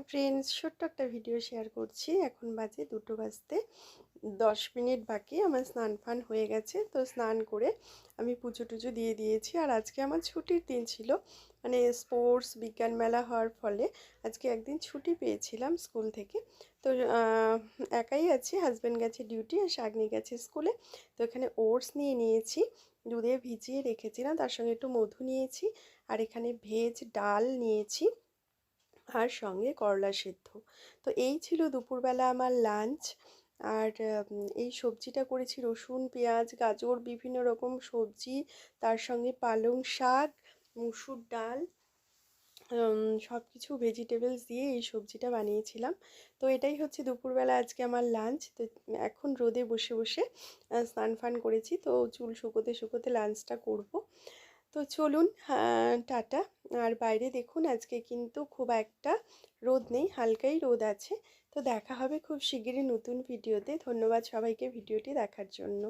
Hi friends ছোট্ট একটা video share করছি। এখন বাজে দুটো বাজতে দশ মিনিট বাকি। আমার স্নান ফান হয়ে গেছে, তো স্নান করে আমি পুজো টুজো দিয়ে দিয়েছি। আর আজকে আমার ছুটির দিন ছিল মানে স্পোর্টস বিজ্ঞান মেলা হওয়ার ফলে আজকে একদিন ছুটি পেয়েছিলাম স্কুল থেকে। তো একাই আছি হাজব্যান্ড গেছে ডিউটি আর শাগনি গেছে স্কুলে। তো এখানে ওটস নিয়ে নিয়েছি, দুধে ভিজিয়ে রেখেছিলাম, তার সঙ্গে একটু মধু নিয়েছি, আর এখানে ভেজ ডাল নিয়েছি। আর সঙ্গে করলা সেদ্ধ। তো এই ছিল দুপুরবেলা আমার লাঞ্চ আর এই সবজিটা করেছি রসুন, পেঁয়াজ, গাজর, বিভিন্ন রকম সবজি, তার সঙ্গে পালং শাক, মুসুর ডাল সব কিছু ভেজিটেবলস দিয়ে এই সবজিটা বানিয়েছিলাম। তো এটাই হচ্ছে দুপুরবেলা আজকে আমার লাঞ্চ তো এখন রোদে বসে বসে স্নান ফান করেছি। তো চুল শুকোতে শুকোতে লাঞ্চটা করব। তো চলুন টাটা। আর বাইরে দেখুন আজকে কিন্তু খুব একটা রোদ নেই, হালকাই রোদ আছে। তো দেখা হবে খুব শিগগিরই নতুন ভিডিওতে ধন্যবাদ সবাইকে ভিডিওটি দেখার জন্য।